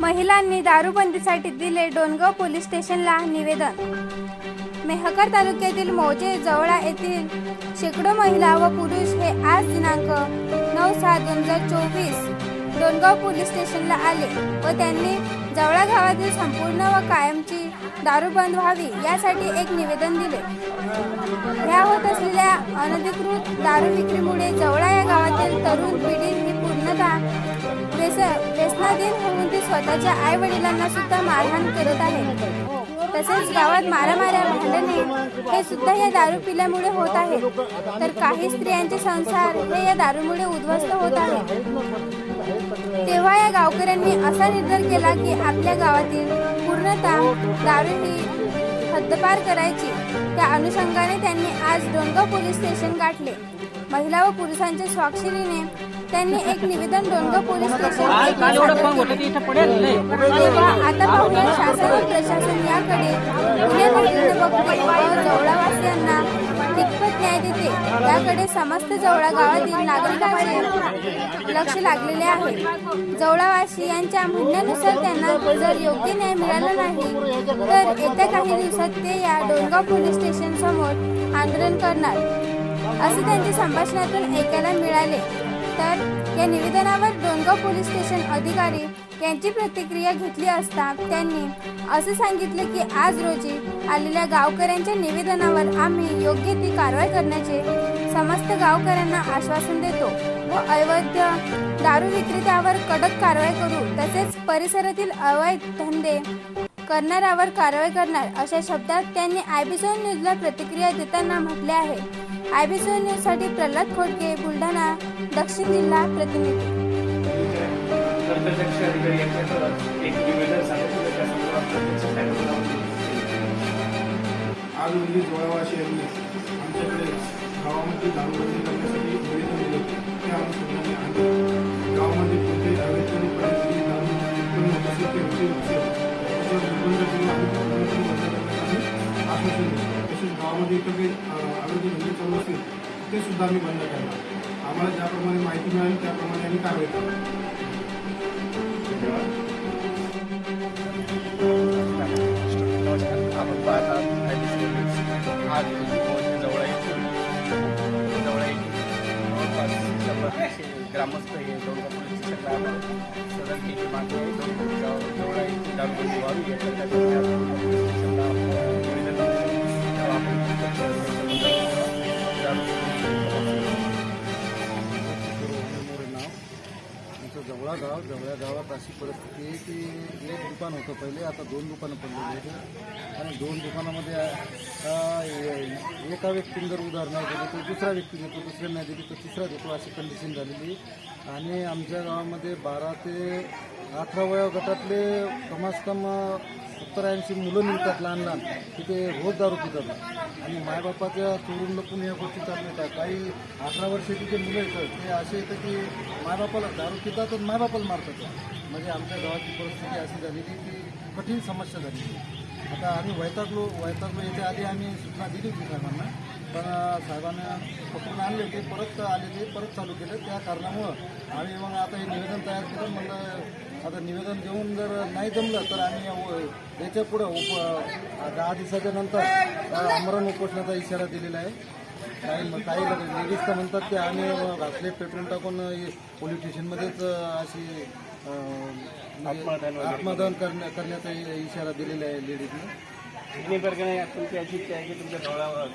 महिलांनी दारूबंदीसाठी दिले डोनगाव पोलीस स्टेशनला निवेदन. मेहकर तालुक्यातील मौजे जवळा येथील शेकडो महिला व पुरुष हे आज दिनांक नऊ सहा दोन हजार चोवीस डोनगाव पोलीस स्टेशनला आले व त्यांनी जवळा गावातील संपूर्ण व कायमची दारू बंद व्हावी यासाठी एक निवेदन दिले. ह्या होत असलेल्या अनधिकृत दारू विक्रीमुळे जवळा या गावातील तरुण स्वतःच्या आई वडिलांना सुद्धा मारहाण करत आहे. तसेच गावात मारामाऱ्या भांडणे हे सुद्धा या दारू पिल्यामुळे होत आहे. तर काही स्त्रियांचे संसार हे या दारूमुळे उद्ध्वस्त होत आहे. तेव्हा या गावकऱ्यांनी असा निर्धार केला की आपल्या गावातील पूर्णतः दारू ही हद्दपार करायची. त्या अनुषंगाने त्यांनी आज डोंगा पोलीस स्टेशन गाठले. महिला व पुरुषांच्या स्वाक्षरीने त्यांनी एक निवेदन डोनगाव पोलीस स्टेशन. तेव्हा आता पाहूया शासन व प्रशासन याकडे. बघते व जवळावासियांना कितपत न्याय देते. याकडे समस्त जवळा गावातील नागरिकांचे लक्ष लागलेले आहे. जवळावासी यांच्या म्हणण्यानुसार त्यांना जर योग्य न्याय मिळाला नाही तर येत्या काही दिवसात ते या डोनगाव पोलीस स्टेशन समोर आंदोलन करणार. असे त्यांच्या संभाषणातून ऐकायला मिळाले. तर या निवेदनावर डोनगाव पोलीस स्टेशन अधिकारी यांची प्रतिक्रिया घेतली असता त्यांनी असे सांगितले की आज रोजी आलेल्या गावकऱ्यांच्या निवेदनावर आम्ही योग्य ती कारवाई करण्याचे समस्त गावकऱ्यांना आश्वासन देतो व अवैध दारू विक्रेत्यावर कडक कारवाई करू तसेच परिसरातील अवैध धंदे करणाऱ्यावर कारवाई करणार अशा शब्दात त्यांनी आयबीसोन न्यूजला प्रतिक्रिया देताना म्हटले आहे. आयबीसी न्यूजसाठी प्रल्हाद खोडके बुलढाणा दक्षिण जिल्हा प्रतिनिधी. कर्तव्यदक्ष अधिकारी एक निवेदन सांगितलं प्रत्यक्ष आज म्हणजे रोजी जोळावाशी यांनी आमच्याकडे गावामध्ये दारूबंदी करण्यासाठी निवेदन दिले त्या अनुषंगाने आम्ही गावामध्ये कोणत्याही अवैधपणे परिस्थिती दारू उत्पन्न होत. त्याच्यावर निर्बंध आम्ही आश्वासन गावामध्ये इतर काही अं, अवैध धंदे चालू असतील ते सुद्धा आम्ही बंद करणार आम्हाला ज्याप्रमाणे माहिती मिळाली त्याप्रमाणे आम्ही कारवाई करणार जवळपास ग्रामस्थ हे दोनगा पोलीस स्टेशनला आले सदर केली मागे दोन जवळ येथून व्हावी याकरता आमचं जवळा गाव जवळ्या गावात अशी परिस्थिती आहे की एक दुकान होतं पहिले आता दोन दुकानं पडलेली होते आणि दोन दुकानामध्ये एका व्यक्तीने जर उधार नाही तर दुसरा व्यक्ती देतो दुसऱ्या नाही दिली तर तिसरा देतो अशी कंडिशन झालेली आणि आमच्या गावामध्ये बारा ते अठरा वया गटातले कमास कम सत्तर ऐंशी मुलं मिळतात लहान लहान. तिथे रोज दारू पितात. आणि मायबापाच्या चोरून लपून या गोष्टी चालू येतात काही अठरा वर्षाची जे मुलं येतात ते असे येतं की मायबापाला दारू पितात तर मायबापाला मारतात. म्हणजे आमच्या गावाची परिस्थिती अशी झालेली की कठीण समस्या झालेली आता आम्ही वैतागलो. वैतागलो याच्या आधी आम्ही सूचना दिली होती साहेबांना. पण साहेबांना पकडून आणले ते परत आले ते परत चालू केलं. त्या कारणामुळं आम्ही मग आता हे निवेदन तयार केलं. म्हणलं आता निवेदन देऊन जर नाही जमलं तर आम्ही याच्या पुढं उप दहा दिवसाच्या नंतर आमरण उपोषणाचा इशारा दिलेला आहे. काही काही लेडीज तर म्हणतात की आम्ही घासले पेट्रोल टाकून पोलीस स्टेशनमध्येच अशी म्हणजे आत्मदान करण्या करण्याचा इशारा दिलेला आहे लेडीजने. तिन्ही वर्गाने तुमची अशी इच्छा आहे की तुमच्या जवळा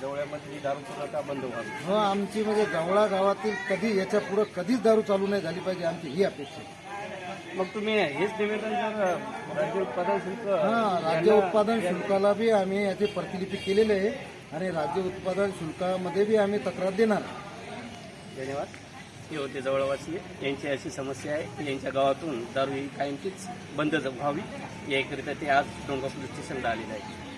जवळ्यामध्ये दारू पुरवठा बंद व्हावी. हो आमची म्हणजे जवळा गावातील कधी याच्या पुढं कधीच दारू चालू नाही झाली पाहिजे आमची ही अपेक्षा आहे. मग तुम्ही हेच निवेदन जर राज्य उत्पादन शुल्क हा राज्य यांना- उत्पादन शुल्काला बी आम्ही याची प्रतिलिपी केलेली आहे आणि राज्य उत्पादन शुल्कामध्ये बी आम्ही तक्रार देणार. धन्यवाद. हे होते जवळवासी यांची अशी समस्या आहे की यांच्या गावातून दारू ही कायमचीच बंद व्हावी. याकरिता ते आज डोंगा पोलीस स्टेशनला आलेले आहे